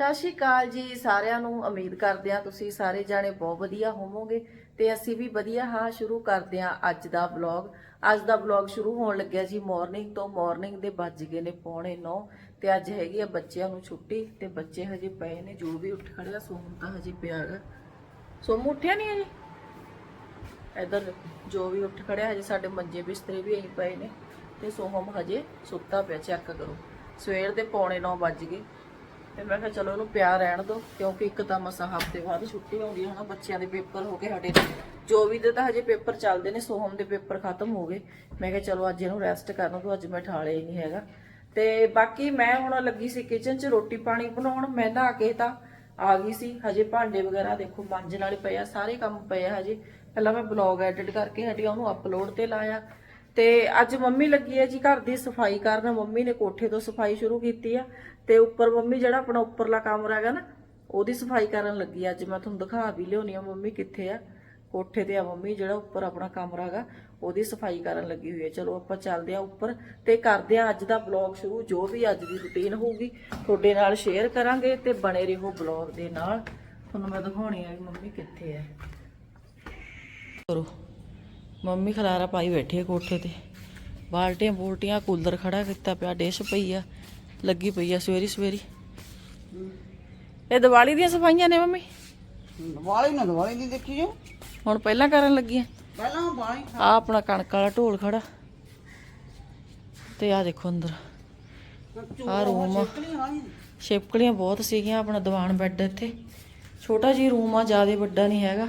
ਸਤਿ ਸ਼੍ਰੀ ਅਕਾਲ ਜੀ, ਸਾਰਿਆਂ ਨੂੰ ਉਮੀਦ ਕਰਦੇ ਹਾਂ ਤੁਸੀਂ ਸਾਰੇ ਜਾਣੇ ਬਹੁਤ ਵਧੀਆ ਹੋਵੋਗੇ ਤੇ ਅਸੀਂ ਵੀ ਵਧੀਆ ਹਾਂ, ਸ਼ੁਰੂ ਕਰਦੇ ਹਾਂ ਅੱਜ ਦਾ ਵਲੌਗ ਅੱਜ ਦਾ ਵਲੌਗ ਸ਼ੁਰੂ ਹੋਣ ਲੱਗਿਆ ਜੀ ਮਾਰਨਿੰਗ ਤੋਂ ਮਾਰਨਿੰਗ ਦੇ ਵੱਜ ਗਏ ਨੇ ਪੌਣੇ 9 ਤੇ ਅੱਜ ਹੈਗੀ ਆ ਬੱਚਿਆਂ ਨੂੰ ਛੁੱਟੀ ਤੇ ਬੱਚੇ ਹਜੇ ਪਏ ਨੇ, ਜੋ ਵੀ ਉੱਠ ਖੜਿਆ ਸੋਮ ਤਾਂ ਹਜੇ ਪਿਆ ਹੈਗਾ। ਸੋਮ ਉੱਠਿਆ ਨਹੀਂ ਹਜੇ? ਇੱਧਰ ਜੋ ਵੀ ਉੱਠ ਖੜਿਆ ਹਜੇ ਸਾਡੇ ਮੰਜੇ ਬਿਸਤਰੇ ਵੀ ਐਂ ਪਏ ਨੇ ਤੇ ਸੋਹਮ ਹਜੇ ਸੁੱਤਾ ਪਿਆ, ਚੈੱਕ ਕਰੋ। ਸਵੇਰ ਦੇ ਪੌਣੇ 9 ਵੱਜ ਗਏ। ਤੇ ਮੈਂ ਕਿਹਾ ਚਲੋ ਇਹਨੂੰ ਪਿਆ ਰਹਿਣ ਦਿਓ, ਕਿਉਂਕਿ ਇੱਕ ਤਾਂ ਮਸਾ ਹਫ਼ਤੇ ਬਾਅਦ ਛੁੱਟੀ ਆਉਂਦੀ ਹੈ ਨਾ ਬੱਚਿਆਂ ਦੇ ਪੇਪਰ ਹੋ ਕੇ ਹਟੇ ਜੋ ਵੀ ਦੇ ਤਾਂ ਹਜੇ ਪੇਪਰ ਚੱਲਦੇ ਨੇ, ਸੋਹਮ ਦੇ ਪੇਪਰ ਖਤਮ ਹੋ ਗਏ। ਮੈਂ ਕਿਹਾ ਚਲੋ ਅੱਜ ਇਹਨੂੰ ਰੈਸਟ ਕਰਨ ਦਿਓ ਅੱਜ ਮੈਂ ਠਾਲੇ ਹੀ ਨਹੀਂ ਹੈਗਾ। ਤੇ ਬਾਕੀ ਮੈਂ ਹੁਣ ਲੱਗੀ ਸੀ ਕਿਚਨ 'ਚ ਰੋਟੀ ਪਾਣੀ ਬਣਾਉਣ, ਮੈਂ ਨਹਾ ਕੇ ਤਾਂ ਆ ਗਈ ਸੀ। ਹਜੇ ਭਾਂਡੇ ਵਗੈਰਾ ਦੇਖੋ ਮਾਂਜਣ ਵਾਲੇ ਪਏ ਆ, ਸਾਰੇ ਕੰਮ ਪਏ ਆ ਹਜੇ। ਪਹਿਲਾਂ ਮੈਂ ਬਲੌਗ ਐਡਿਟ ਕਰਕੇ ਹਟੀ, ਉਹਨੂੰ ਅਪਲੋਡ ਤੇ ਲਾਇਆ। ਤੇ ਅੱਜ ਮੰਮੀ ਲੱਗੀ ਹੈ ਜੀ ਘਰ ਦੀ ਸਫ਼ਾਈ ਕਰਨ, ਮੰਮੀ ਨੇ ਕੋਠੇ ਤੋਂ ਸਫ਼ਾਈ ਸ਼ੁਰੂ ਕੀਤੀ ਆ। ਤੇ ਉੱਪਰ ਮੰਮੀ ਜਿਹੜਾ ਆਪਣਾ ਉੱਪਰਲਾ ਕਮਰਾ ਹੈਗਾ ਨਾ, ਉਹਦੀ ਸਫ਼ਾਈ ਕਰਨ ਲੱਗੀ ਅੱਜ ਮੈਂ ਤੁਹਾਨੂੰ ਦਿਖਾ ਵੀ ਲਿਆਉਣੀ ਆ ਮੰਮੀ ਕਿੱਥੇ ਆ। ਕੋਠੇ ਤੇ ਆ ਮੰਮੀ, ਜਿਹੜਾ ਉੱਪਰ ਆਪਣਾ ਕਮਰਾ ਹੈਗਾ, ਉਹਦੀ ਸਫ਼ਾਈ ਕਰਨ ਲੱਗੀ ਹੋਈ ਹੈ ਚਲੋ ਆਪਾਂ ਚੱਲਦੇ ਆ ਉੱਪਰ ਤੇ ਕਰਦੇ ਆ ਅੱਜ ਦਾ ਬਲੌਗ ਸ਼ੁਰੂ। ਜੋ ਵੀ ਅੱਜ ਦੀ ਰੁਟੀਨ ਹੋਊਗੀ, ਤੁਹਾਡੇ ਨਾਲ ਸ਼ੇਅਰ ਕਰਾਂਗੇ ਤੇ ਬਣੇ ਰਹੋ ਬਲੌਗ ਦੇ ਨਾਲ। ਤੁਹਾਨੂੰ ਮੈਂ ਦਿਖਾਉਣੀ ਆ ਮੰਮੀ ਕਿੱਥੇ ਆ। ਕਰੋ। ਮੰਮੀ ਖਲਾਰਾ ਪਾਈ ਬੈਠੀ ਹੈ ਕੋਠੇ ਤੇ। ਬਾਲਟੀਆਂ ਬੂਲਟੀਆਂ, ਕੂਲਰ ਖੜਾ ਕੀਤਾ ਪਿਆ, ਡਿਸ਼ ਪਈ ਆ। ਲੱਗੀ ਪਈ ਆ ਸਵੇਰੀ ਸਵੇਰੀ। ਇਹ ਦੀਵਾਲੀ ਦੀਆਂ ਸਫਾਈਆਂ ਨੇ ਮੰਮੀ? ਦਿਵਾਲੀ ਨਾ ਦਿਵਾਲੀ ਦੀ ਦੇਖੀ ਜੋ ਹੁਣ ਪਹਿਲਾਂ ਕਰਨ ਲੱਗੀਆਂ। ਪਹਿਲਾਂ ਬਾਈ ਆ ਆਪਣਾ ਕਣਕ ਵਾਲਾ ਢੋਲ ਖੜਾ। ਤੇ ਆ ਦੇਖੋ ਅੰਦਰ। ਆ ਰੂਮ ਆ। ਛਿਪਕਲੀਆਂ ਬਹੁਤ ਸੀਗੀਆਂ ਆਪਣਾ ਦੀਵਾਨ ਬੈੱਡ ਇੱਥੇ। ਛੋਟਾ ਜਿਹਾ ਰੂਮ ਆ ਜ਼ਿਆਦਾ ਵੱਡਾ ਨਹੀਂ ਹੈਗਾ।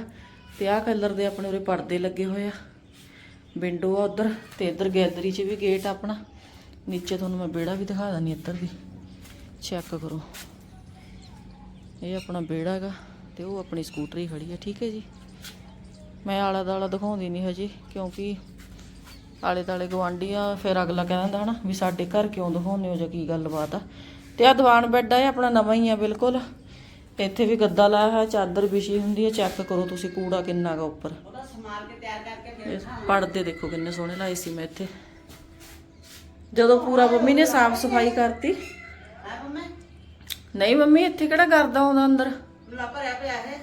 ਤੇ ਆਹ ਕਲਰ ਦੇ ਆਪਣੇ ਉਰੇ ਪਰਦੇ ਲੱਗੇ ਹੋਏ ਆ। ਵਿੰਡੋ ਆ ਉਧਰ ਤੇ ਇੱਧਰ ਗੈਲਰੀ 'ਚ ਵੀ ਗੇਟ ਆਪਣਾ। ਨੀਚੇ ਤੁਹਾਨੂੰ ਮੈਂ ਵਿਹੜਾ ਵੀ ਦਿਖਾ ਦਾਂ ਇੱਧਰ ਵੀ। ਚੈੱਕ ਕਰੋ। ਇਹ ਆਪਣਾ ਵਿਹੜਾ ਹੈਗਾ ਤੇ ਉਹ ਆਪਣੀ ਸਕੂਟਰੀ ਖੜੀ ਹੈ ਠੀਕ ਹੈ ਜੀ? ਮੈਂ ਆਲਾ ਦਾਲਾ ਦਿਖਾਉਂਦੀ ਨਹੀਂ ਹਜੇ ਕਿਉਂਕਿ ਆਲੇ ਦਾਲੇ ਗਵਾਂਢੀਆਂ ਫਿਰ ਅਗਲਾ ਕਹਿੰਦਾ ਹਨਾ ਵੀ ਸਾਡੇ ਘਰ ਕਿਉਂ ਦਿਖਾਉਂਦੇ ਹੋ ਜਾਂ ਕੀ ਗੱਲਬਾਤ ਆ। ਤੇ ਆ ਦੀਵਾਨ ਬੈੱਡ ਆ ਇਹ ਆਪਣਾ ਨਵਾਂ ਹੀ ਆ ਬਿਲਕੁਲ। ਇੱਥੇ ਵੀ ਗੱਦਾ ਲਾਇਆ ਹੋਇਆ ਚਾਦਰ ਵਿਛੀ ਹੁੰਦੀ ਹੈ ਚੈੱਕ ਕਰੋ ਤੁਸੀਂ ਕੂੜਾ ਕਿੰਨਾ ਗਾ ਉੱਪਰ। ਉਹਦਾ ਸਮਾਰ ਕੇ ਤਿਆਰ ਕਰਕੇ ਇਹ ਪੜਦੇ ਦੇਖੋ ਕਿੰਨੇ ਸੋਹਣੇ ਲਾਏ ਸੀ ਮੈਂ ਇੱਥੇ। ਜਦੋਂ ਪੂਰਾ ਮੰਮੀ ਨੇ ਸਾਫ਼ ਸਫ਼ਾਈ ਕਰਤੀ। ਨਹੀਂ ਮੰਮੀ ਇੱਥੇ ਕਿਹੜਾ ਕਰਦਾ ਆਉਂਦਾ ਅੰਦਰ? ਲਾ ਭਰਿਆ ਪਿਆ ਇਹ।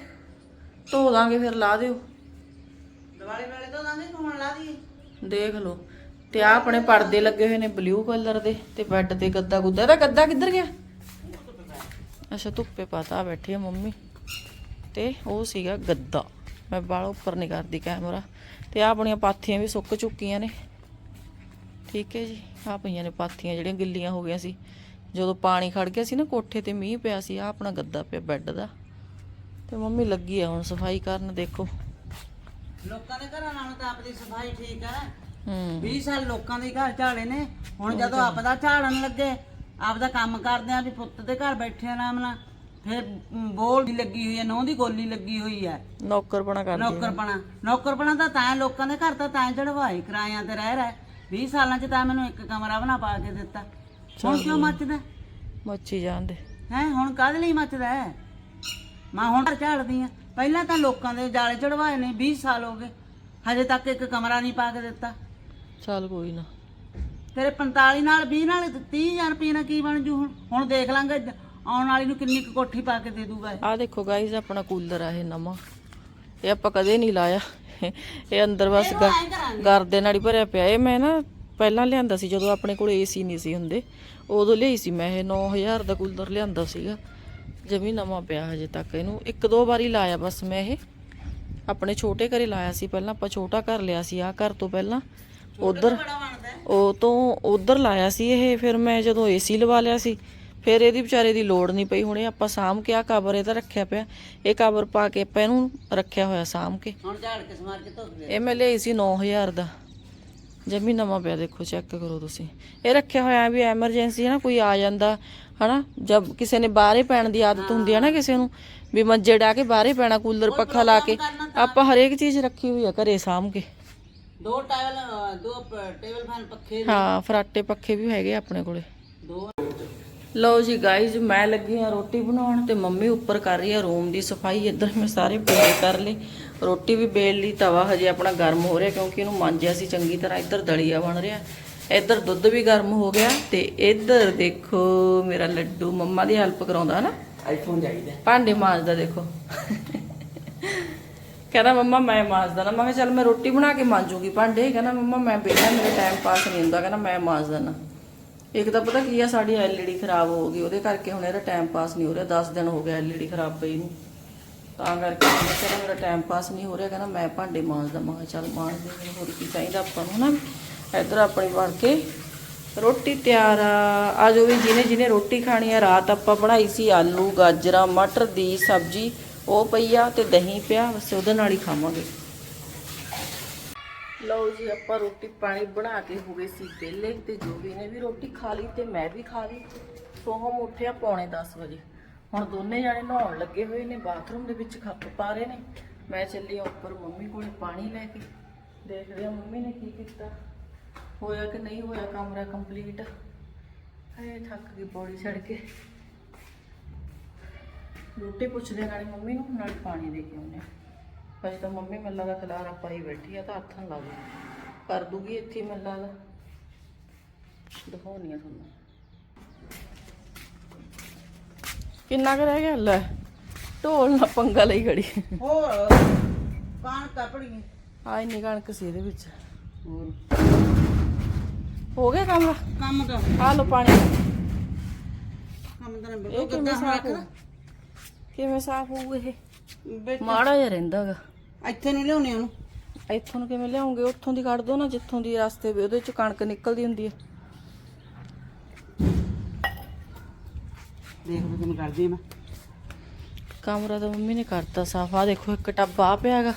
ਧੋ ਦਾਂਗੇ ਫਿਰ ਲਾ ਦਿਓ। ਦਿਵਾਲੀ ਵੇਲੇ ਤੋਂ ਦਾਂਗੇ ਹੁਣ ਲਾ ਦੀ ਦੇਖ ਲਓ। ਤੇ ਆ ਆਪਣੇ ਪਰਦੇ ਲੱਗੇ ਹੋਏ ਨੇ ਬਲੂ ਕਲਰ ਦੇ ਤੇ ਬੈੱਡ ਤੇ ਗੱਦਾ ਗੁੱਦਾ। ਇਹਦਾ ਗੱਦਾ ਕਿੱਧਰ ਗਿਆ? ਅੱਛਾ ਧੁੱਪੇ ਪਾਤਾ ਬੈਠੀ ਆ ਮੰਮੀ। ਤੇ ਉਹ ਸੀਗਾ ਗੱਦਾ। ਮੈਂ ਬਾਲ ਉੱਪਰ ਨਹੀਂ ਕਰਦੀ ਕੈਮਰਾ ਤੇ ਆ ਆਪਣੀਆਂ ਪਾਥੀਆਂ ਵੀ ਸੁੱਕ ਚੁੱਕੀਆਂ ਨੇ। ਠੀਕ ਹੈ ਜੀ। ਆ ਪਈਆਂ ਨੇ ਪਾਥੀਆਂ ਜਿਹੜੀਆਂ ਗਿੱਲੀਆਂ ਹੋ ਗਈਆਂ ਸੀ। ਜਦੋਂ ਪਾਣੀ ਖੜ ਗਿਆ ਸੀ ਨਾ ਕੋਠੇ ਤੇ ਮੀਂਹ ਪਿਆ ਸੀ ਆ ਆਪਣਾ ਗੱਦਾ ਪਿਆ ਬੈੱਡ ਦਾ। ਤੇ ਮੰਮੀ ਲੱਗੀ ਆ ਹੁਣ ਸਫ਼ਾਈ ਕਰਨ ਦੇਖੋ। ਲੋਕਾਂ ਦੇ ਘਰਾਂ ਨਾਲੋਂ ਤਾਂ ਆਪਣੀ ਸਫ਼ਾਈ ਠੀਕ ਹੈ ਹੂੰ। 20 ਸਾਲ ਲੋਕਾਂ ਦੇ ਘਰ ਝਾੜੇ ਨੇ। ਹੁਣ ਜਦੋਂ ਆਪਦਾ ਝਾੜਨ ਲੱਗੇ ਆਪਦਾ ਕੰਮ ਕਰਦੇ ਆ ਵੀ ਪੁੱਤ ਦੇ ਘਰ ਬੈਠੇ ਆਰਾਮ ਨਾਲ। ਫਿਰ ਬੋਲ ਦੀ ਲੱਗੀ ਹੋਈ ਹੈ ਨਹੁੰ ਦੀ ਗੋਲੀ ਲੱਗੀ ਹੋਈ ਹੈ ਨੌਕਰਪਣਾ ਕਰਦੀ ਆ। ਨੌਕਰਪਣਾ। ਨੌਕਰਪਣਾ ਤਾਂ ਤਾਂ ਲੋਕਾਂ ਦੇ ਘਰ ਤਾਂ ਤਾਂ ਚੜਵਾਈ ਕਿਰਾਇਆਂ ਤੇ ਰਹਿ ਰਿਹਾ। 20 ਸਾਲਾਂ ਚ ਤਾਂ ਮੈਨੂੰ ਇੱਕ ਕਮਰਾ ਬਣਾ ਪਾ ਕੇ ਦਿੱਤਾ। ਹੁਣ ਕਿਉਂ ਮੱਚਦਾ? ਮੱਛੀ ਜਾਂਦੇ। ਹੈ ਹੁਣ ਕਾਹਦੇ ਲਈ ਮੱਚਦਾ ਹੈ? ਮੈਂ ਹੁਣ ਘਰ ਝਾੜਦੀ ਆ ਪਹਿਲਾਂ ਤਾਂ ਲੋਕਾਂ ਦੇ ਜਾਲੇ ਚੜਵਾਏ ਨੇ 20 ਸਾਲ ਹੋ ਗਏ। ਹਜੇ ਤੱਕ ਇੱਕ ਕਮਰਾ ਨਹੀਂ ਪਾ ਕੇ ਦਿੱਤਾ। ਚੱਲ ਕੋਈ ਨਾ। ਤੇਰੇ 45 ਨਾਲ 20 ਨਾਲ 30000 ਰੁਪਏ ਨਾਲ ਕੀ ਬਣ ਜੂ ਹੁਣ? ਹੁਣ ਦੇਖ ਲਾਂਗੇ ਆਉਣ ਵਾਲੀ ਨੂੰ ਕਿੰਨੀ ਕੁ ਕੋਠੀ ਪਾ ਕੇ ਦੇ ਦੂਗਾ ਇਹ। ਆ ਦੇਖੋ ਗਾਇਜ਼ ਆਪਣਾ ਕੂਲਰ ਆ ਇਹ ਨਵਾਂ। ਇਹ ਆਪਾਂ ਕਦੇ ਨਹੀਂ ਲਾਇਆ। ਇਹ ਅੰਦਰ ਬਸ ਗਰਦੇ ਨਾਲ ਹੀ ਭਰਿਆ ਪਿਆ। ਇਹ ਮੈਂ ਨਾ ਪਹਿਲਾਂ ਲਿਆਂਦਾ ਸੀ ਜਦੋਂ ਆਪਣੇ ਕੋਲ ਏਸੀ ਨਹੀਂ ਸੀ ਹੁੰਦੇ। ਉਦੋਂ ਲਈ ਸੀ ਮੈਂ ਇਹ 9000 ਦਾ ਕੂਲਰ ਲਿਆਂਦਾ ਸੀਗਾ। ਜਮੀ ਨਵਾਂ ਪਿਆ ਹਜੇ ਤੱਕ ਇਹਨੂੰ। ਇੱਕ ਦੋ ਵਾਰੀ ਲਾਇਆ ਬਸ ਮੈਂ ਇਹ। ਆਪਣੇ ਛੋਟੇ ਘਰੇ ਲਾਇਆ ਸੀ ਪਹਿਲਾਂ ਆਪਾਂ ਛੋਟਾ ਘਰ ਲਿਆ ਸੀ ਆ ਘਰ ਤੋਂ ਪਹਿਲਾਂ। ਉਧਰ। ਉਹ ਤੋਂ ਉਧਰ ਲਾਇਆ ਸੀ ਇਹ। ਫਿਰ ਮੈਂ ਜਦੋਂ ਏਸੀ ਲਵਾ ਲਿਆ ਸੀ ਫਿਰ ਇਹਦੀ ਵਿਚਾਰੇ ਦੀ ਲੋੜ ਨਹੀਂ ਪਈ ਹੁਣ ਇਹ ਆਪਾਂ ਸਾਂਭ ਕੇ ਆ ਕਵਰ ਇਹਦਾ ਰੱਖਿਆ ਪਿਆ। ਇਹ ਕਵਰ ਪਾ ਕੇ ਆਪਾਂ ਇਹਨੂੰ ਰੱਖਿਆ ਹੋਇਆ ਸਾਂਭ ਕੇ। ਹੁਣ ਝਾੜ ਕੇ ਸਮਾਰ ਕੇ ਧੁੱਪ ਦੇ ਇਹ ਮੈਂ ਲਈ ਸੀ 9000 ਦਾ। ਜਮੀ ਨਵਾਂ ਪਿਆ ਦੇਖੋ ਚੈੱਕ ਕਰੋ ਤੁਸੀਂ। ਇਹ ਰੱਖਿਆ ਹੋਇਆ ਵੀ ਐਮਰਜੈਂਸੀ ਹੈ ਨਾ ਕੋਈ ਆ ਜਾਂਦਾ ਹਨਾ? ਜਦ ਕਿਸੇ ਨੇ ਬਾਹਰੇ ਪੈਣ ਦੀ ਆਦਤ ਹੁੰਦੀ ਹੈ ਨਾ ਕਿਸੇ ਨੂੰ ਵੀ ਮੰਜੇ ਡਾ ਕੇ ਬਾਹਰੇ ਪੈਣਾ ਕੂਲਰ ਪੱਖਾ ਲਾ ਕੇ। ਆਪਾਂ ਹਰੇਕ ਚੀਜ਼ ਰੱਖੀ ਹੋਈ ਆ ਘਰੇ ਸਾਂਭ ਕੇ। ਦੋ ਟੇਬਲ ਦੋ ਟੇਬਲ ਫੈਨ ਪੱਖੇ ਹਾਂ ਫਰਾਟੇ ਪੱਖੇ ਵੀ ਹੈਗੇ ਆਪਣੇ ਕੋਲੇ। ਦੋ ਲਓ ਜੀ ਗਾਇਜ਼ ਮੈਂ ਲੱਗੀ ਆ ਰੋਟੀ ਬਣਾਉਣ ਤੇ ਮੰਮੀ ਉੱਪਰ ਕਰ ਰਹੀ ਆ ਰੂਮ ਦੀ ਸਫ਼ਾਈ। ਇੱਧਰ ਮੈਂ ਸਾਰੇ ਪੇੜੇ ਕਰ ਲਏ। ਰੋਟੀ ਵੀ ਬੇਲ ਲਈ ਤਵਾ ਹਜੇ ਆਪਣਾ ਗਰਮ ਹੋ ਰਿਹਾ ਕਿਉਂਕਿ ਇਹਨੂੰ ਮਾਂਜਿਆ ਸੀ ਚੰਗੀ ਤਰ੍ਹਾਂ। ਇੱਧਰ ਦਲੀਆ ਬਣ ਰਿਹਾ। ਇੱਧਰ ਦੁੱਧ ਵੀ ਗਰਮ ਹੋ ਗਿਆ ਤੇ ਇੱਧਰ ਦੇਖੋ ਮੇਰਾ ਲੱਡੂ ਮੰਮਾ ਦੀ ਹੈਲਪ ਕਰਾਉਂਦਾ ਹਨਾ? ਆਈਫੋਨ ਚਾਹੀਦਾ। ਭਾਂਡੇ ਮਾਂਜਦਾ ਦੇਖੋ। ਕਹਿੰਦਾ ਮੰਮਾ ਮੈਂ ਮਾਂਜਦਾ ਨਾ। ਮੈਂ ਕਿਹਾ ਚੱਲ ਮੈਂ ਰੋਟੀ ਬਣਾ ਕੇ ਮਾਂਜੂਗੀ ਭਾਂਡੇ। ਕਹਿੰਦਾ ਮੰਮਾ ਮੈਂ ਬੇਟਾ ਮੇਰੇ ਟਾਈਮ ਪਾਸ ਨਹੀਂ ਹੁੰਦਾ। ਕਹਿੰਦਾ ਮੈਂ ਮਾਂਜਦਾ ਨਾ। ਇੱਕ ਤਾਂ ਪਤਾ ਕੀ ਆ, ਸਾਡੀ ਐਲਈਡੀ ਖਰਾਬ ਹੋ ਗਈ, ਉਹਦੇ ਕਰਕੇ ਹੁਣ ਇਹਦਾ ਟਾਈਮ ਪਾਸ ਨਹੀਂ ਹੋ ਰਿਹਾ 10 ਦਿਨ ਹੋ ਗਏ ਐਲਈਡੀ ਖਰਾਬ ਪਈ ਨੂੰ। ਤਾਂ ਕਰਕੇ ਮੈਂ ਕਿਹਾ ਮੇਰਾ ਟਾਈਮ ਪਾਸ ਨਹੀਂ ਹੋ ਰਿਹਾ, ਕਹਿੰਦਾ ਮੈਂ ਭਾਂਡੇ ਮਾਂਜਦਾ ਮੈਂ ਕਿਹਾ ਚੱਲ ਮਾਂਜ ਦੇ, ਮੈਨੂੰ ਹੋਰ ਕੀ ਚਾਹੀਦਾ ਆਪਾਂ ਨੂੰ ਹਨਾ ਇੱਧਰ ਆਪਣੀ ਬਣ ਕੇ ਰੋਟੀ ਤਿਆਰ ਆ। ਆ ਜੋ ਵੀ ਜਿਹਨੇ ਜਿਹਨੇ ਰੋਟੀ ਖਾਣੀ ਆ, ਰਾਤ ਆਪਾਂ ਬਣਾਈ ਸੀ ਆਲੂ, ਗਾਜਰਾਂ, ਮਟਰ, ਦੀ ਸਬਜ਼ੀ, ਉਹ ਪਈ ਆ ਤੇ ਦਹੀਂ ਪਿਆ, ਬਸ ਉਹਦੇ ਨਾਲ ਹੀ ਖਾਵਾਂਗੇ। ਲਓ ਜੀ, ਆਪਾਂ ਰੋਟੀ ਪਾਣੀ ਬਣਾ ਕੇ ਹੋ ਗਏ ਸੀ ਵਿਹਲੇ ਤੇ ਜੋ ਵੀ ਨੇ ਵੀ ਰੋਟੀ ਖਾ ਲਈ ਤੇ ਮੈਂ ਵੀ ਖਾ ਲਈ। ਸੋਹਮ ਉੱਠਿਆ ਪੌਣੇ 10 ਵਜੇ। ਹੁਣ ਦੋਨੇ ਜਾਣੇ ਨਹਾਉਣ ਲੱਗੇ ਹੋਏ ਨੇ, ਬਾਥਰੂਮ ਦੇ ਵਿੱਚ ਖੱਪ ਪਾ ਰਹੇ ਨੇ। ਮੈਂ ਚੱਲੀ ਆ ਉੱਪਰ ਮੰਮੀ ਕੋਲੇ ਪਾਣੀ ਲੈ ਕੇ। ਦੇਖਦੇ ਆ ਮੰਮੀ ਨੇ ਕੀ ਕੀਤਾ। ਹੋਇਆ ਕਿ ਨਹੀਂ ਹੋਇਆ ਕਮਰਾ ਕੰਪਲੀਟ? ਹਏ ਥੱਕ ਗਈ ਬੋਡੀ ਛੱਡ ਕੇ। ਰੋਟੀ ਪੁੱਛਦੇ ਨਾਲੇ ਮੰਮੀ ਨੂੰ, ਨਾਲੇ ਪਾਣੀ ਦੇ ਕੇ ਆਉਂਦੇ ਵੈਸੇ ਤਾਂ ਮੰਮੀ ਮੈਨੂੰ ਲੱਗਦਾ ਖਲਾਰਾ ਪਾਈ ਬੈਠੀ ਆ ਤਾਂ ਹੱਥਾਂ ਲਾ ਦੂ ਕਰ ਦੂਗੀ ਇੱਥੇ ਮੈਨੂੰ ਲੱਗਦਾ ਦਿਖਾਉਣੀ ਆ ਤੁਹਾਨੂੰ। ਕਿੰਨਾ ਕੁ ਰਹਿ ਗਿਆ? ਲੈ ਢੋਲ ਨਾ ਪੰਗਾ ਲਈ ਖੜੀ। ਹੋਰ ਕਾਨ ਕਪੜੀ ਆ ਇੰਨੀ ਕਣਕ ਸੀ ਇਹਦੇ ਵਿੱਚ। ਹੋਰ। ਹੋ ਗਿਆ ਕੰਮ? ਕੰਮ ਤਾਂ ਆ ਲੋ ਪਾਣੀ। ਕੰਮ ਤਾਂ ਇਹ ਬਿਲਕੁਲ ਕਿਵੇਂ ਸਾਫ਼ ਹੋਊ? ਕਿਵੇਂ ਸਾਫ਼ ਹੋਊ ਇਹ? ਮਾੜਾ ਜਿਹਾ ਰਹਿੰਦਾਗਾ ਇੱਥੇ ਨਹੀਂ ਲਿਆਉਣੇ ਉਹਨੂੰ? ਇੱਥੋਂ ਨੂੰ ਕਿਵੇਂ ਲਿਆਉਂਗੇ? ਉੱਥੋਂ ਦੀ ਕੱਢ ਦੋ ਨਾ ਜਿੱਥੋਂ ਦੀ ਰਸਤੇ ਵੀ ਉਹਦੇ ਚ ਕਣਕ ਨਿਕਲਦੀ ਹੁੰਦੀ ਹੈ ਦੇਖ ਲਓ ਕਿਵੇਂ ਕਰਦੀ ਮੈਂ। ਕਮਰਾ ਤਾਂ ਮੰਮੀ ਨੇ ਕਰਤਾ ਸਾਫ਼। ਆ ਦੇਖੋ ਇੱਕ ਟੱਬ ਆ ਪਿਆਗਾ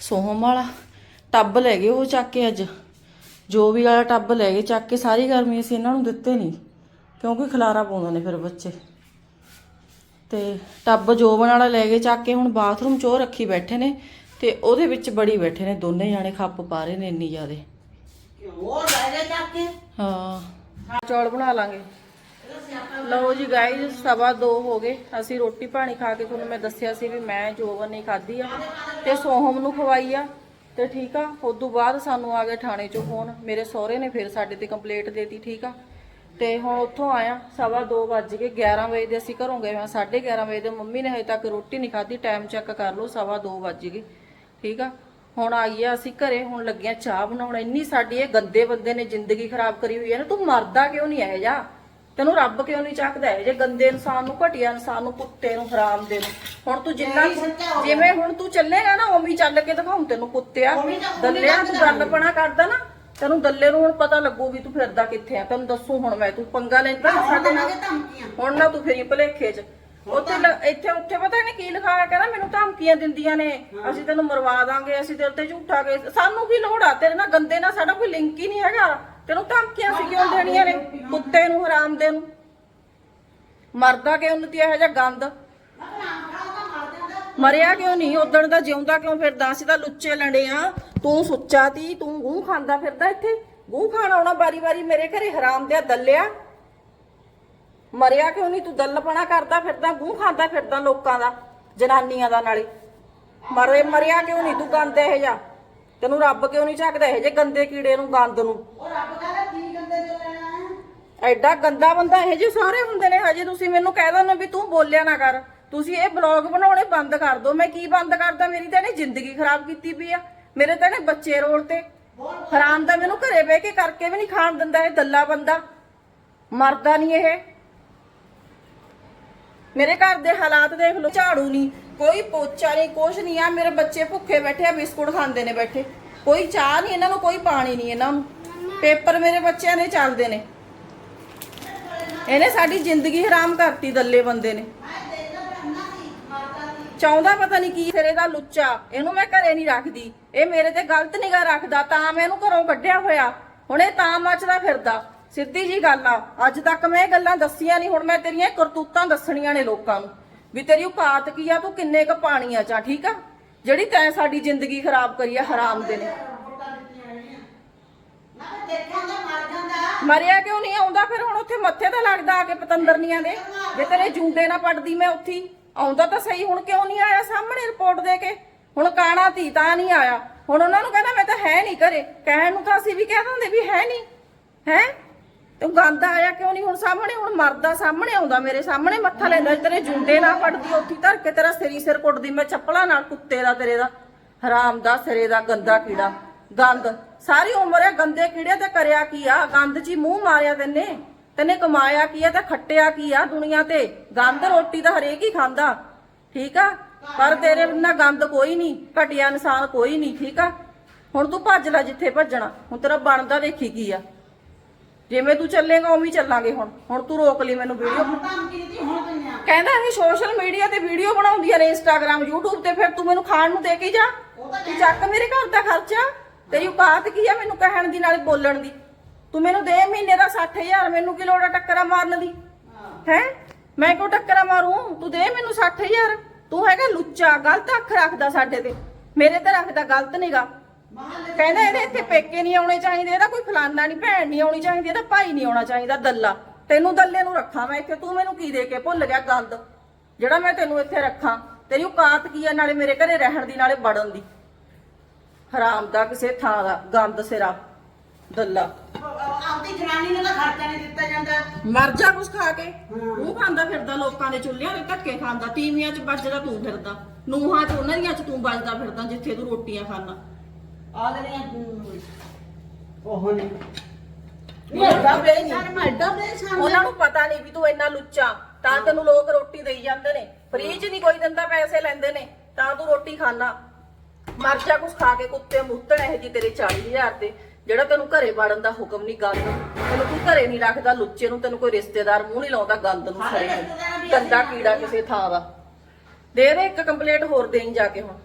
ਸੋਹਮ ਵਾਲਾ। ਟੱਬ ਲੈ ਗਏ ਉਹ ਚੱਕ ਕੇ ਅੱਜ। ਜੋ ਵੀ ਵਾਲਾ ਟੱਬ ਲੈ ਗਏ ਚੱਕ ਕੇ ਸਾਰੀ ਗਰਮੀ ਅਸੀਂ ਇਹਨਾਂ ਨੂੰ ਦਿੱਤੇ ਨਹੀਂ ਕਿਉਂਕਿ ਖਲਾਰਾ ਪਾਉਂਦੇ ਨੇ ਫਿਰ ਬੱਚੇ। ਤੇ ਟੱਬ ਜੋਬਨ ਵਾਲਾ ਲੈ ਗਏ ਚੱਕ ਕੇ ਹੁਣ ਬਾਥਰੂਮ 'ਚ ਉਹ ਰੱਖੀ ਬੈਠੇ ਨੇ। ਤੇ ਉਹਦੇ ਵਿੱਚ ਬੜੀ ਬੈਠੇ ਨੇ ਦੋਨੇ ਜਾਣੇ ਖੱਪ ਪਾ ਰਹੇ ਨੇ ਇੰਨੀ ਜ਼ਿਆਦੇ। ਹੋਰ ਲੈ ਜਾ ਚੱਕ ਕੇ। ਹਾਂ। ਚੌਲ ਬਣਾ ਲਾਂਗੇ। ਲਓ ਜੀ ਗਾਈਜ਼ ਸਵਾ ਦੋ ਹੋ ਗਏ। ਅਸੀਂ ਰੋਟੀ ਪਾਣੀ ਖਾ ਕੇ ਤੁਹਾਨੂੰ ਮੈਂ ਦੱਸਿਆ ਸੀ ਵੀ ਮੈਂ ਜੋਵਨ ਨਹੀਂ ਖਾਧੀ ਆ ਤੇ ਸੋਹਮ ਨੂੰ ਖਵਾਈ ਆ। ਤੇ ਠੀਕ ਆ ਉਦੋਂ ਬਾਅਦ ਸਾਨੂੰ ਆ ਗਿਆ ਥਾਣੇ ਚੋਂ ਫੋਨ ਮੇਰੇ ਸਹੁਰੇ ਨੇ ਫਿਰ ਸਾਡੇ ਤੇ ਕੰਪਲੇਂਟ ਦੇਤੀ ਠੀਕ ਆ। ਤੇ ਹੁਣ ਉੱਥੋਂ ਆਇਆ ਸਵਾ ਦੋ ਵੱਜ ਗਏ 11 ਵਜੇ ਦੇ ਅਸੀਂ ਘਰੋਂ ਗਏ ਹਾਂ 11:30 ਵਜੇ ਦੇ ਮੰਮੀ ਨੇ ਹਜੇ ਤੱਕ ਰੋਟੀ ਨਹੀਂ ਖਾਧੀ ਟਾਈਮ ਚੈੱਕ ਕਰ ਲਓ ਸਵਾ ਦੋ ਵੱਜ ਗਏ। ਠੀਕ ਆ? ਹੁਣ ਆਈ ਆ ਅਸੀਂ ਘਰੇ ਹੁਣ ਲੱਗਿਆ ਚਾਹ ਬਣਾਉਣ। ਇੰਨੀ ਸਾਡੀ ਇਹ ਗੰਦੇ ਬੰਦੇ ਨੇ ਜ਼ਿੰਦਗੀ ਖਰਾਬ ਕਰੀ ਹੋਈ ਹੈ ਨਾ ਤੂੰ ਮਰਦਾ ਕਿਉਂ ਨਹੀਂ ਇਹ ਜਾ ਤੈਨੂੰ ਰੱਬ ਕਿਉਂ ਨਹੀਂ ਚੱਕਦਾ ਇਹ ਜੇ ਗੰਦੇ ਇਨਸਾਨ ਨੂੰ ਘਟੀਆ ਇਨਸਾਨ ਨੂੰ ਕੁੱਤੇ ਨੂੰ ਹਰਾਮ ਦੇ ਨੂੰ? ਹੁਣ ਤੂੰ ਜਿੰਨਾ ਜਿਵੇਂ ਹੁਣ ਤੂੰ ਚੱਲੇਗਾ ਨਾ ਉਵੇਂ ਹੀ ਚੱਲ ਕੇ ਦਿਖਾਉਂ ਤੈਨੂੰ ਕੁੱਤਿਆ। ਦੱਲਿਆ ਤੂੰ ਗੱਲਪਣਾ ਕਰਦਾ ਨਾ ਤੈਨੂੰ ਦੱਲੇ ਨੂੰ ਹੁਣ ਪਤਾ ਲੱਗੂ ਵੀ ਤੂੰ ਫਿਰਦਾ ਕਿੱਥੇ ਆ। ਤੈਨੂੰ ਦੱਸੂ ਹੁਣ ਮੈਂ ਤੂੰ ਪੰਗਾ ਲੈਂਦਾ ਸਾਡੇ ਨਾਲ ਹੁਣ ਨਾ ਤੂੰ ਫੇਰੀ ਭਲੇਖੇ ਚ ਉੱਥੇ ਲ- ਇੱਥੇ ਉੱਥੇ ਪਤਾ ਨਹੀਂ ਕੀ ਲਿਖਾਇਆ ਕਹਿੰਦਾ ਮੈਨੂੰ ਧਮਕੀਆਂ ਦਿੰਦੀਆਂ ਨੇ ਅਸੀਂ ਤੈਨੂੰ ਮਰਵਾ ਦਾਂਗੇ ਅਸੀਂ ਤੇਰੇ ਤੇ ਝੂਠਾ ਕੇ ਸਾਨੂੰ ਕੀ ਲੋੜ ਆ? ਤੇਰੇ ਨਾਲ ਗੰਦੇ ਨਾਲ ਸਾਡਾ ਕੋਈ ਲਿੰਕ ਹੀ ਨਹੀਂ ਹੈਗਾ। ਤੈਨੂੰ ਧਮਕੀਆਂ ਸੀ ਕਿਉਂ ਦੇਣੀਆਂ ਨੇ ਕੁੱਤੇ ਨੂੰ ਹਰਾਮ ਦੇ ਨੂੰ। ਮਰਦਾ ਕਿਉਂ ਨਹੀਂ ਤੇ ਇਹੋ ਜਿਹਾ ਗੰਦ? ਮਰਿਆ ਕਿਉਂ ਨਹੀਂ ਉਦਣ ਦਾ ਜਿਉਂਦਾ ਕਿਉਂ ਫਿਰਦਾ? ਅਸੀਂ ਤਾਂ ਲੁੱਚੇ ਲੰਡੇ ਆ। ਤੂੰ ਸੁੱਚਾ ਤੀ ਤੂੰ ਗੂੰ ਖਾਂਦਾ ਫਿਰਦਾ ਇੱਥੇ। ਗੂੰ ਖਾਣ ਆਉਣਾ ਬਾਰੀ ਬਾਰੀ ਮੇਰੇ ਘਰੇ ਹਰਾਮ ਦਿਆ ਦੱਲਿਆ। ਮਰਿਆ ਕਿਉਂ ਨਹੀਂ ਤੂੰ ਦੱਲਪਣਾ ਕਰਦਾ ਫਿਰਦਾ ਗੂੰ ਖਾਂਦਾ ਫਿਰਦਾ ਲੋਕਾਂ ਦਾ ਜਨਾਨੀਆਂ ਦਾ ਨਾਲੇ। ਮਰੇ ਮਰਿਆ ਕਿਉਂ ਨਹੀਂ ਤੂੰ ਗੰਦ ਇਹ ਜਾ ਤੈਨੂੰ ਰੱਬ ਕਿਉਂ ਨਹੀਂ ਚੱਕਦਾ ਇਹ ਜੇ ਗੰਦੇ ਕੀੜੇ ਨੂੰ ਗੰਦ ਨੂੰ? ਉਹ ਰੱਬ ਕਹਿੰਦਾ ਕੀ ਗੰਦੇ ਜੋ ਲੈਣਾ ਹੈ? ਐਡਾ ਗੰਦਾ ਬੰਦਾ ਇਹ ਜਿਹੇ ਸਾਰੇ ਹੁੰਦੇ ਨੇ ਹਜੇ ਤੁਸੀਂ ਮੈਨੂੰ ਕਹਿ ਦਿੰਦੇ ਵੀ ਤੂੰ ਬੋਲਿਆ ਨਾ ਕਰ। ਤੁਸੀਂ ਇਹ ਬਲੌਗ ਬਣਾਉਣੇ ਬੰਦ ਕਰ ਦਿਓ। ਮੈਂ ਕੀ ਬੰਦ ਕਰਦਾ? ਮੇਰੀ ਤਾਂ ਇਹਨੇ ਜ਼ਿੰਦਗੀ ਖਰਾਬ ਕੀਤੀ ਪਈ ਆ। ਮੇਰੇ ਤਾਂ ਇਹਨੇ ਬੱਚੇ ਰੋਲ ਤੇ ਹਰਾਮ ਦਾ ਮੈਨੂੰ ਘਰੇ ਬਹਿ ਕੇ ਕਰਕੇ ਵੀ ਨਹੀਂ ਖਾਣ ਦਿੰਦਾ ਇਹ ਦੱਲਾ ਬੰਦਾ। ਮਰਦਾ ਨਹੀਂ ਇਹ। ਮੇਰੇ ਘਰ ਦੇ ਹਾਲਾਤ ਦੇਖ ਲਓ, ਝਾੜੂ ਨਹੀਂ ਕੋਈ ਪੋਚਾ ਨਹੀਂ ਕੁਛ ਨਹੀਂ ਆ ਮੇਰੇ ਬੱਚੇ ਭੁੱਖੇ ਬੈਠੇ ਆ, ਬਿਸਕੁਟ ਖਾਂਦੇ ਨੇ ਬੈਠੇ। ਕੋਈ ਚਾਹ ਨਹੀਂ ਇਹਨਾਂ ਨੂੰ, ਕੋਈ ਪਾਣੀ ਨਹੀਂ ਇਹਨਾਂ ਨੂੰ। ਪੇਪਰ ਮੇਰੇ ਬੱਚਿਆਂ ਦੇ ਚੱਲਦੇ ਨੇ। ਇਹਨੇ ਸਾਡੀ ਜ਼ਿੰਦਗੀ ਹਰਾਮ ਕਰਤੀ ਦੱਲੇ ਬੰਦੇ ਨੇ। ਚਾਹੁੰਦਾ ਪਤਾ ਨਹੀਂ ਕੀ, ਸਿਰੇ ਦਾ ਲੁੱਚਾ, ਇਹਨੂੰ ਮੈਂ ਘਰੇ ਨਹੀਂ ਰੱਖਦੀ। ਇਹ ਮੇਰੇ ਤੇ ਗਲਤ ਨਿਗਾ ਰੱਖਦਾ, ਤਾਂ ਮੈਂ ਇਹਨੂੰ ਘਰੋਂ ਕੱਢਿਆ ਹੋਇਆ। ਹੁਣ ਇਹ ਤਾਂ ਮੱਚਦਾ ਫਿਰਦਾ। ਸਿੱਧੀ ਜੀ ਗੱਲ ਆ, ਅੱਜ ਤੱਕ ਮੈਂ ਇਹ ਗੱਲਾਂ ਦੱਸੀਆਂ ਨਹੀਂ, ਹੁਣ ਮੈਂ ਤੇਰੀਆਂ ਕਰਤੂਤਾਂ ਦੱਸਣੀਆਂ ਨੇ ਲੋਕਾਂ ਨੂੰ ਵੀ ਤੇਰੀ ਔਕਾਤ ਕੀ ਆ, ਤੂੰ ਕਿੰਨੇ ਕ ਪਾਣੀਆਂ ਚਾ ਠੀਕ ਆ? ਜਿਹੜੀ ਤੈਂ ਸਾਡੀ ਜ਼ਿੰਦਗੀ ਖਰਾਬ ਕਰੀ ਆ, ਹਰਾਮ ਦੇ ਨੇ। ਮਰਿਆ ਕਿਉਂ ਨਹੀਂ ਆਉਂਦਾ ਫਿਰ? ਹੁਣ ਉੱਥੇ ਮੱਥੇ ਤਾਂ ਲੱਗਦਾ ਆ ਕੇ ਪਤੰਦਰਨੀਆਂ ਦੇ। ਜੇ ਤੇਰੇ ਜੂੰਡੇ ਨਾ ਪੜਦੀ ਮੈਂ ਉੱਥੇ, ਆਉਂਦਾ ਤਾਂ ਸਹੀ, ਹੁਣ ਕਿਉਂ ਨਹੀਂ ਆਇਆ ਸਾਹਮਣੇ ਰਿਪੋਰਟ ਦੇ ਕੇ? ਹੁਣ ਕਾਣਾ ਧੀ ਤਾਂ ਨਹੀਂ ਆਇਆ। ਹੁਣ ਉਹਨਾਂ ਨੂੰ ਕਹਿੰਦਾ ਮੈਂ ਤਾਂ ਹੈ ਨਹੀਂ ਘਰੇ। ਕਹਿਣ ਨੂੰ ਤਾਂ ਅਸੀਂ ਵੀ ਕਹਿ ਦਿੰਦੇ ਵੀ ਹੈ ਨਹੀਂ। ਹੈ? ਤੂੰ ਗੰਦ ਆਇਆ ਕਿਉਂ ਨਹੀਂ ਹੁਣ ਸਾਹਮਣੇ? ਹੁਣ ਮਰਦਾ ਸਾਹਮਣੇ ਆਉਂਦਾ ਮੇਰੇ ਸਾਹਮਣੇ। ਮੱਥਾ ਲੈਂਦਾ ਤੇਰੇ ਜੁੰਡੇ ਨਾ ਫੜਦੀ, ਉੱਥੀ ਧਰ ਕੇ ਤੇਰਾ ਸਿਰੀ ਸਿਰ ਕੁੱਟਦੀ, ਮੈਂ ਚੱਪਲਾਂ ਨਾਲ ਕੁੱਤੇ ਦਾ ਤੇਰੇ ਦਾ, ਹਰਾਮ ਦਾ ਸਿਰੇ ਦਾ, ਗੰਦਾ ਕੀੜਾ, ਗੰਦ। ਸਾਰੀ ਉਮਰ ਇਹ ਗੰਦੇ ਕੀੜੇ ਤੇ ਕਰਿਆ ਕੀ ਆ? ਗੰਦ 'ਚ ਹੀ ਮੂੰਹ ਮਾਰਿਆ ਤੈਨੇ। ਤੈਨੇ ਕਮਾਇਆ ਕੀ ਆ ਤੇ ਖੱਟਿਆ ਕੀ ਆ ਦੁਨੀਆ ਤੇ? ਗੰਦ ਰੋਟੀ ਤਾਂ ਹਰੇਕ ਹੀ ਖਾਂਦਾ। ਠੀਕ ਆ? ਪਰ ਤੇਰੇ ਬਿਨਾਂ ਗੰਦ ਕੋਈ ਨਹੀਂ, ਘਟਿਆ ਇਨਸਾਨ ਕੋਈ ਨਹੀਂ, ਠੀਕ ਆ? ਹੁਣ ਤੂੰ ਭੱਜ ਲੈ ਜਿੱਥੇ ਭੱਜਣਾ। ਹੁਣ ਤੇਰਾ ਬਣਦਾ ਦੇਖੀ ਕੀ ਆ। ਜਿਵੇਂ ਤੂੰ ਚੱਲੇਗਾ ਉਵੇਂ ਹੀ ਚੱਲਾਂਗੇ ਹੁਣ। ਹੁਣ ਤੂੰ ਰੋਕ ਲਈ ਮੈਨੂੰ ਵੀਡੀਓ ਦਿੱਤੀ ਹੁਣ ਕਹਿੰਦਾ ਇਹ ਸੋਸ਼ਲ ਮੀਡੀਆ ਤੇ ਵੀਡੀਓ ਬਣਾਉਂਦੀਆਂ ਨੇ ਇੰਸਟਾਗ੍ਰam YouTube ਤੇ ਫਿਰ ਤੂੰ ਮੈਨੂੰ ਖਾਣ ਨੂੰ ਦੇ ਕੇ ਜਾ। ਤੂੰ ਚੱਕ ਮੇਰੇ ਘਰ ਦਾ ਖਰਚਾ। ਤੇਰੀ ਔਕਾਤ ਕੀ ਆ ਮੈਨੂੰ ਕਹਿਣ ਦੀ ਨਾਲੇ ਬੋਲਣ ਦੀ? ਤੂੰ ਮੈਨੂੰ ਦੇ ਮਹੀਨੇ ਦਾ 60000 ਮੈਨੂੰ ਕੀ ਲੋੜ ਆ ਟੱਕਰਾਂ ਮਾਰਨ ਦੀ? ਹੈ। ਮੈਂ ਕਿਉਂ ਟੱਕਰਾਂ ਮਾਰੂੰ? ਤੂੰ ਦੇ ਮੈਨੂੰ 60000 ਤੂੰ ਹੈਗਾ ਲੁੱਚਾ ਗਲਤ ਅੱਖ ਰੱਖਦਾ ਸਾਡੇ ਤੇ। ਮੇਰੇ ਤੇ ਰੱਖਦਾ ਗਲਤ ਨਿਗਾ ਕਹਿੰਦਾ ਇਹਦੇ ਇੱਥੇ ਪੇਕੇ ਨਹੀਂ ਆਉਣੇ ਚਾਹੀਦੇ ਇਹਦਾ ਕੋਈ ਫਲਾਨਾ ਨਹੀਂ ਭੈਣ ਨਹੀਂ ਆਉਣੀ ਚਾਹੀਦੀ ਇਹਦਾ ਭਾਈ ਨਹੀਂ ਆਉਣਾ ਚਾਹੀਦਾ ਦੱਲਾ। ਤੈਨੂੰ ਦੱਲੇ ਨੂੰ ਰੱਖਾਂ ਮੈਂ ਇੱਥੇ ਤੂੰ ਮੈਨੂੰ ਕੀ ਦੇ ਕੇ ਭੁੱਲ ਗਿਆ ਗੰਦ? ਜਿਹੜਾ ਮੈਂ ਤੈਨੂੰ ਇੱਥੇ ਰੱਖਾਂ ਤੇਰੀ ਔਕਾਤ ਕੀ ਆ ਨਾਲੇ ਮੇਰੇ ਘਰੇ ਰਹਿਣ ਦੀ ਨਾਲੇ ਵੜਨ ਦੀ? ਹਰਾਮ ਦਾ ਕਿਸੇ ਥਾਂ ਦਾ ਗੰਦ ਸਿਰਾ ਦੱਲਾ। ਆਪਦੀ ਜਨਾਨੀ ਨੂੰ ਤਾਂ ਖਰਚਾ ਨਹੀਂ ਦਿੱਤਾ ਜਾਂਦਾ। ਮਰ ਜਾ ਕੁਛ ਖਾ ਕੇ। ਉਹ ਖਾਂਦਾ ਫਿਰਦਾ ਲੋਕਾਂ ਦੇ ਚੁੱਲ੍ਹਿਆਂ ਦੇ ਧੱਕੇ ਖਾਂਦਾ ਤੀਵੀਆਂ 'ਚ ਵੱਜਦਾ ਤੂੰ ਫਿਰਦਾ। ਨੂਹਾਂ 'ਚ ਉਹਨਾਂ ਦੀਆਂ 'ਚ ਤੂੰ ਵੱਜਦਾ ਫਿਰਦਾ ਜਿੱਥੇ ਤੂੰ ਰੋਟੀਆਂ ਖਾਂਦਾ। ਆ ਲੈਣੀਆਂ ਉਹ ਨਹੀਂ ਐਡਾ ਬੇ ਸਰ ਮੈਂ ਐਡਾ ਪਰੇਸ਼ਾਨ ਉਹਨਾਂ ਨੂੰ ਪਤਾ ਨਹੀਂ ਵੀ ਤੂੰ ਇੰਨਾ ਲੁੱਚਾ ਤਾਂ ਤੈਨੂੰ ਲੋਕ ਰੋਟੀ ਦੇਈ ਜਾਂਦੇ ਨੇ। ਫ੍ਰੀ 'ਚ ਨਹੀਂ ਕੋਈ ਦਿੰਦਾ ਪੈਸੇ ਲੈਂਦੇ ਨੇ ਤਾਂ ਤੂੰ ਰੋਟੀ ਖਾਣਾ ਮਰ ਜਾ ਕੁਛ ਖਾ ਕੇ ਕੁੱਤੇ ਮੁੱਤਣ ਇਹ ਜੀ ਤੇਰੇ 40000 ਤੇ ਜਿਹੜਾ ਤੈਨੂੰ ਘਰੇ ਵੜਨ ਦਾ ਹੁਕਮ ਨਹੀਂ ਗੰਦ ਤੈਨੂੰ ਤੂੰ ਘਰੇ ਨਹੀਂ ਰੱਖਦਾ ਲੁੱਚੇ ਨੂੰ ਤੈਨੂੰ ਕੋਈ ਰਿਸ਼ਤੇਦਾਰ ਮੂੰਹ ਨਹੀਂ ਲਾਉਂਦਾ ਗੰਦ ਨੂੰ ਸਾਰੇ ਗੰਦਾ ਕੀੜਾ ਕਿਸੇ ਥਾਂ ਦਾ। ਦੇ ਦੇ ਇੱਕ ਕੰਪਲੀਟ ਹੋਰ ਦੇਈ ਜਾ ਕੇ ਹੁਣ।